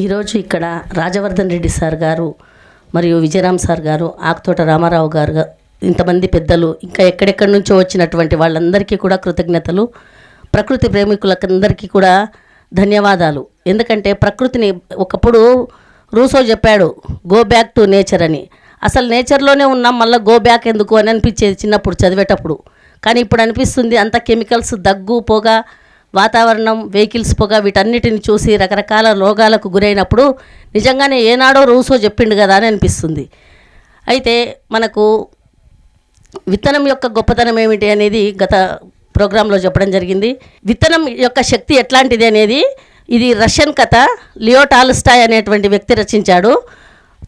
ఈరోజు ఇక్కడ రాజవర్ధన్ రెడ్డి సార్ గారు మరియు విజయరామ్ సార్ గారు ఆకుతోట రామారావు గారు ఇంతమంది పెద్దలు ఇంకా ఎక్కడెక్కడి నుంచో వచ్చినటువంటి వాళ్ళందరికీ కూడా కృతజ్ఞతలు. ప్రకృతి ప్రేమికులకందరికీ కూడా ధన్యవాదాలు. ఎందుకంటే ప్రకృతిని ఒకప్పుడు రూసో చెప్పాడు గో బ్యాక్ టు నేచర్ అని. అసలు నేచర్లోనే ఉన్నాం మళ్ళీ గో బ్యాక్ ఎందుకు అని అనిపించేది చిన్నప్పుడు చదివేటప్పుడు. కానీ ఇప్పుడు అనిపిస్తుంది అంత కెమికల్స్ దగ్గు పొగ వాతావరణం వెహికల్స్ పొగ వీటన్నిటిని చూసి రకరకాల రోగాలకు గురైనప్పుడు నిజంగానే ఏనాడో రూసో చెప్పిండు కదా అని అనిపిస్తుంది. అయితే మనకు విత్తనం యొక్క గొప్పతనం ఏమిటి అనేది గత ప్రోగ్రాంలో చెప్పడం జరిగింది. విత్తనం యొక్క శక్తి ఎట్లాంటిది అనేది ఇది రష్యన్ కథ లియో టాల్స్టాయ్ అనేటువంటి వ్యక్తి రచించాడు.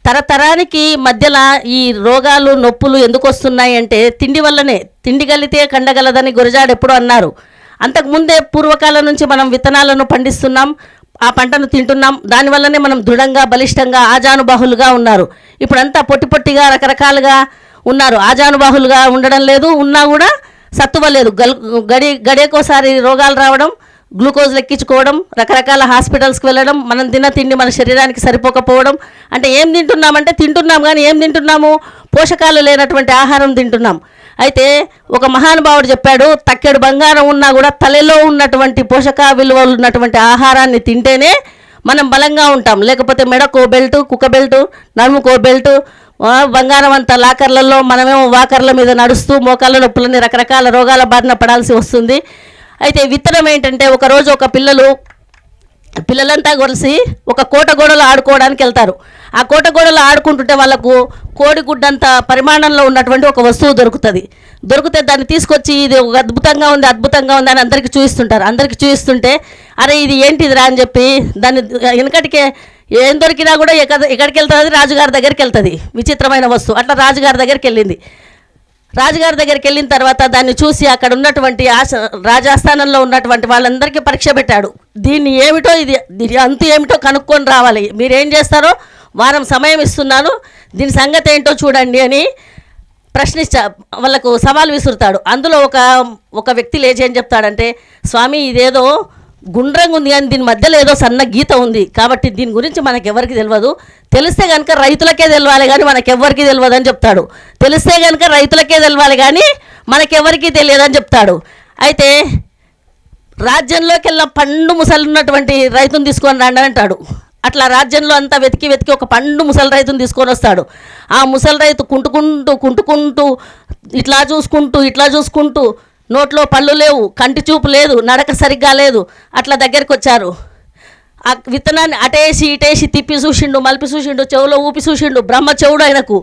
తరతరానికి మధ్యలో ఈ రోగాలు నొప్పులు ఎందుకు వస్తున్నాయి అంటే తిండి వల్లనే తిండి గలితే కండగలదని గురజాడు ఎప్పుడో అన్నారు. అంతకుముందే పూర్వకాలం నుంచి మనం విత్తనాలను పండిస్తున్నాం ఆ పంటను తింటున్నాం. దానివల్లనే మనం దృఢంగా బలిష్టంగా ఆజానుబాహులుగా ఉన్నారు. ఇప్పుడంతా పొట్టి పొట్టిగా రకరకాలుగా ఉన్నారు. ఆజానుబాహులుగా ఉండడం లేదు ఉన్నా కూడా సత్తువ లేదు. గల్ గడి గడియకోసారి రోగాలు రావడం గ్లూకోజ్ లెక్కించుకోవడం రకరకాల హాస్పిటల్స్కి వెళ్ళడం మనం తిన్న తిండి మన శరీరానికి సరిపోకపోవడం అంటే ఏం తింటున్నామంటే తింటున్నాం కానీ ఏం తింటున్నాము? పోషకాలు లేనటువంటి ఆహారం తింటున్నాం. అయితే ఒక మహానుభావుడు చెప్పాడు తక్కెడు బంగారం ఉన్నా కూడా తలలో ఉన్నటువంటి పోషక విలువలు ఉన్నటువంటి ఆహారాన్ని తింటేనే మనం బలంగా ఉంటాం. లేకపోతే మెడకో బెల్ట్ కుక్క బెల్ట్ నడుముకో బెల్ట్ బంగారం అంత లాకర్లలో మనమేమో వాకర్ల మీద నడుస్తూ మోకాళ్ళ నొప్పులని రకరకాల రోగాల బారిన పడాల్సి వస్తుంది. అయితే విత్తనం ఏంటంటే ఒకరోజు ఒక పిల్లలు పిల్లలంతా కలిసి ఒక కోట గోడలో ఆడుకోవడానికి వెళ్తారు. ఆ కోట గోడలో ఆడుకుంటుంటే వాళ్ళకు కోడిగుడ్డంత పరిమాణంలో ఉన్నటువంటి ఒక వస్తువు దొరుకుతుంది. దొరికితే దాన్ని తీసుకొచ్చి ఇది ఒక అద్భుతంగా ఉంది అద్భుతంగా ఉంది అని అందరికీ చూపిస్తుంటారు అందరికీ చూపిస్తుంటే అరే ఇది ఏంటిదిరా? అని చెప్పి దాన్ని వెనకటికే ఏం దొరికినా కూడా ఎక్కడ ఎక్కడికి వెళ్తుంది? రాజుగారి దగ్గరికి వెళ్తుంది. విచిత్రమైన వస్తువు. అట్లా రాజుగారి దగ్గరికి వెళ్ళింది. రాజుగారి దగ్గరికి వెళ్ళిన తర్వాత దాన్ని చూసి అక్కడ ఉన్నటువంటి ఆశ రాజాస్థానంలో ఉన్నటువంటి వాళ్ళందరికీ పరీక్ష పెట్టాడు. దీన్ని ఏమిటో ఇది దీని అంతు ఏమిటో కనుక్కొని రావాలి. మీరేం చేస్తారో వారం సమయం ఇస్తున్నాను. దీని సంగతి ఏంటో చూడండి అని ప్రశ్నించా వాళ్ళకు సవాల్ విసురుతాడు. అందులో ఒక ఒక వ్యక్తి లేచి ఏం చెప్తాడంటే స్వామి ఇదేదో గుండ్రంగా ఉంది కానీ దీని మధ్యలో ఏదో సన్న గీత ఉంది. కాబట్టి దీని గురించి మనకు ఎవరికి తెలియదు తెలిస్తే కనుక రైతులకే తెలవాలి కానీ మనకెవ్వరికి తెలియదు అని చెప్తాడు. తెలిస్తే కనుక రైతులకే తెలవాలి కానీ మనకెవరికి తెలియదని చెప్తాడు. అయితే రాజ్యంలోకి వెళ్ళిన పండు ముసలు ఉన్నటువంటి రైతును తీసుకొని రండి అంటాడు. అట్లా రాజ్యంలో అంతా వెతికి వెతికి ఒక పండు ముసలి రైతును తీసుకొని వస్తాడు. ఆ ముసలి రైతు కుంటుకుంటూ కుంటుకుంటూ ఇట్లా చూసుకుంటూ ఇట్లా చూసుకుంటూ నోట్లో పళ్ళు లేవు కంటి చూపు లేదు నడక సరిగ్గా లేదు అట్లా దగ్గరికి వచ్చారు. ఆ విత్తనాన్ని అటేసి ఇటేసి తిప్పి చూసిండు మలిపి చూసిండు చెవులో ఊపి చూసిండు బ్రహ్మ చెవుడు ఆయనకు.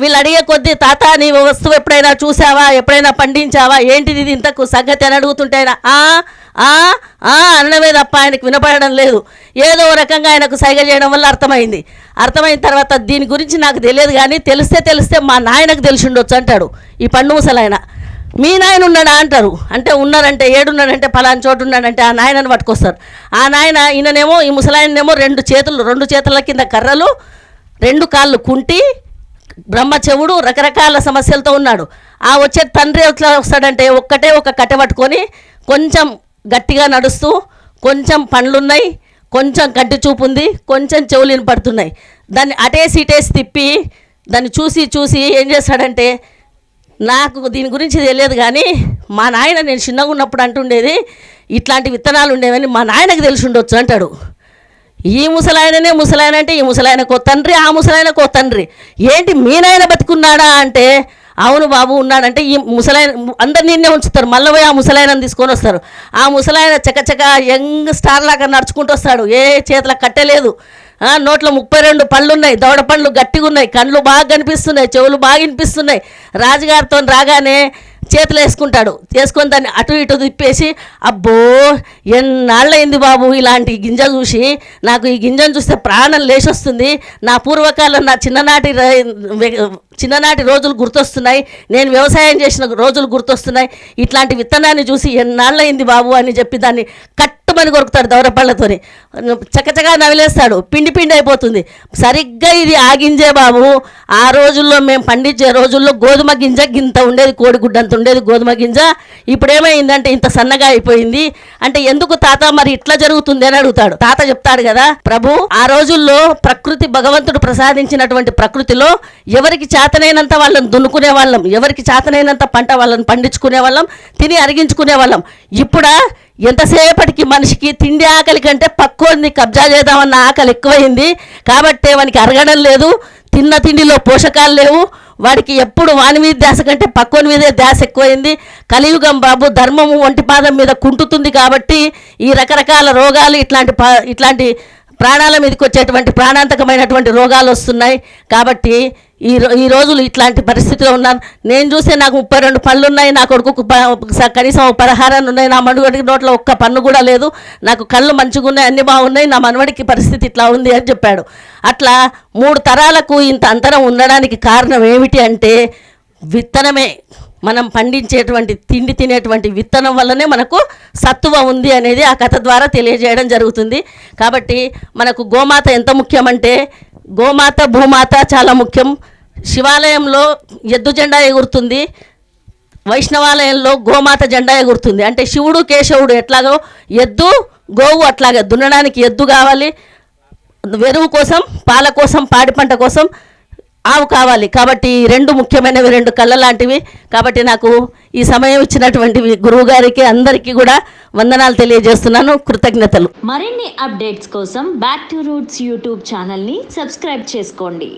వీళ్ళు అడిగే కొద్దీ తాత నీ వస్తువు ఎప్పుడైనా చూసావా ఎప్పుడైనా పండించావా? ఏంటిది ఇది ఇంతకు? సంగతి అని అడుగుతుంటే ఆయన ఆ ఆ అనడమే తప్ప ఆయనకు వినపడడం లేదు. ఏదో రకంగా ఆయనకు సైగ చేయడం వల్ల అర్థమైంది. అర్థమైన తర్వాత దీని గురించి నాకు తెలియదు కానీ తెలిస్తే తెలిస్తే మా నాయనకు తెలిసి ఉండొచ్చు అంటాడు ఈ పండు ముసలాయన. మీ నాయన ఉన్నాడా అంటారు. అంటే ఉన్నారంటే ఏడున్నాడంటే పలానా చోటు ఉన్నాడంటే ఆ నాయనని పట్టుకొస్తారు. ఆ నాయన ఈయననేమో ఈ ముసలాయనేమో రెండు చేతులు రెండు చేతుల కింద కర్రలు రెండు కాళ్ళు కుంటి బ్రహ్మచవుడు రకరకాల సమస్యలతో ఉన్నాడు. ఆ వచ్చే తండ్రి ఎట్లా వస్తాడంటే ఒక్కటే ఒక కట్టె పట్టుకొని కొంచెం గట్టిగా నడుస్తూ కొంచెం పండ్లున్నాయి కొంచెం కంటి చూపు ఉంది కొంచెం చెవులు పడుతున్నాయి దాన్ని అటేసి ఇటేసి తిప్పి దాన్ని చూసి చూసి ఏం చేస్తాడంటే నాకు దీని గురించి తెలియదు కానీ మా నాయన నేను చిన్నగా ఉన్నప్పుడు అంటుండేది ఇట్లాంటి విత్తనాలు ఉండేవని మా నాయనకు తెలిసి ఉండొచ్చు అంటాడు. ఈ ముసలాయననే ముసలాయన అంటే ఈ ముసలాయన కో తండ్రి ఆ ముసలాయనకో తండ్రి. ఏంటి మీ నాయన బతుకున్నాడా అంటే అవును బాబు ఉన్నాడంటే ఈ ముసలాయన అందరు నిన్నే ఉంచుతారు. మళ్ళీ పోయి ఆ ముసలాయనని తీసుకొని వస్తారు. ఆ ముసలాయన చకచక యంగ్ స్టార్ లాగా నడుచుకుంటూ వస్తాడు. ఏ చేతులకు కట్టలేదు నోట్లో ముప్పై రెండు పళ్ళు ఉన్నాయి దవడ పండ్లు గట్టిగా ఉన్నాయి కళ్ళు బాగా కనిపిస్తున్నాయి చెవులు బాగా వినిపిస్తున్నాయి. రాజుగారితో రాగానే చేతులు వేసుకుంటాడు. వేసుకొని దాన్ని అటు ఇటు తిప్పేసి అబ్బో ఎన్నాళ్ళయింది బాబు ఇలాంటి గింజ చూసి. నాకు ఈ గింజను చూస్తే ప్రాణం లేచొస్తుంది. నా పూర్వకాలం నా చిన్ననాటి చిన్ననాటి రోజులు గుర్తొస్తున్నాయి. నేను వ్యవసాయం చేసిన రోజులు గుర్తొస్తున్నాయి. ఇట్లాంటి విత్తనాన్ని చూసి ఎన్నాళ్ళయింది బాబు అని చెప్పి దాన్ని కట్ ఢమ్మని కొరుకుతాడు దౌరపళ్ళతోని. చకచకా నవిలేస్తాడు. పిండి పిండి అయిపోతుంది. సరిగ్గా ఇది ఆగింజే బాబు ఆ రోజుల్లో మేము పండించే రోజుల్లో గోధుమ గింజ గింత ఉండేది కోడిగుడ్డ అంత ఉండేది గోధుమ గింజ. ఇప్పుడేమైందంటే ఇంత సన్నగా అయిపోయింది. అంటే ఎందుకు తాత మరి ఇట్లా జరుగుతుంది అని అడుగుతాడు. తాత చెప్తాడు కదా ప్రభు ఆ రోజుల్లో ప్రకృతి భగవంతుడు ప్రసాదించినటువంటి ప్రకృతిలో ఎవరికి చేతనైనంత వాళ్ళని దున్నుకునే వాళ్ళం ఎవరికి చేతనైనంత పంట వాళ్ళని పండించుకునే వాళ్ళం తిని అరిగించుకునే వాళ్ళం. ఇప్పుడా ఎంతసేపటికి మనిషికి తిండి ఆకలి కంటే పక్కోడిని కబ్జా చేద్దామన్న ఆకలి ఎక్కువైంది. కాబట్టే వానికి అరగడం లేదు తిన్న తిండిలో పోషకాలు లేవు. వాడికి ఎప్పుడు వాని మీద ధ్యాస కంటే పక్కోని మీదే ధ్యాస ఎక్కువైంది. కలియుగం బాబు ధర్మము ఒంటి పాదం మీద కుంటుతుంది కాబట్టి ఈ రకరకాల రోగాలు ఇట్లాంటి ప- ఇట్లాంటి ప్రాణాల మీదకి వచ్చేటువంటి ప్రాణాంతకమైనటువంటి రోగాలు వస్తున్నాయి. కాబట్టి ఈ రో- ఈ రోజులు ఇట్లాంటి పరిస్థితిలో ఉన్నాను. నేను చూసే నాకు ముప్పై రెండు పళ్ళు ఉన్నాయి నా కొడుకు కనీసం పదహారాన్ని ఉన్నాయి నా మనుగడికి నోట్లో ఒక్క పన్ను కూడా లేదు. నాకు కళ్ళు మంచిగా ఉన్నాయి అన్ని బాగున్నాయి నా మనవడికి పరిస్థితి ఇట్లా ఉంది అని చెప్పాడు. అట్లా మూడు తరాలకు ఇంత అంతరం ఉండడానికి కారణం ఏమిటి అంటే విత్తనమే. మనం పండించేటువంటి తిండి తినేటువంటి విత్తనం వల్లనే మనకు సత్తువ ఉంది అనేది ఆ కథ ద్వారా తెలియజేయడం జరుగుతుంది. కాబట్టి మనకు గోమాత ఎంత ముఖ్యమంటే గోమాత భూమాత చాలా ముఖ్యం. శివాలయంలో ఎద్దు జెండా ఎగురుతుంది. వైష్ణవాలయంలో గోమాత జెండా ఎగురుతుంది. అంటే శివుడు కేశవుడు ఎట్లాగో ఎద్దు గోవు అట్లాగే దున్నడానికి ఎద్దు కావాలి. వెరువు కోసం పాల కోసం పాడి పంట కోసం ఆవు కావాలి. కాబట్టి రెండు ముఖ్యమైనవి రెండు కళ్ళ లాంటివి కాబట్టి నాకు ఈ సమయం ఇచ్చినటువంటి గురువు గారికి అందరికీ కూడా వందనాలు తెలియజేస్తున్నాను. కృతజ్ఞతలు. మరిన్ని అప్డేట్స్ కోసం బ్యాక్ టు రూట్స్ యూట్యూబ్ ఛానల్ని సబ్స్క్రైబ్ చేసుకోండి.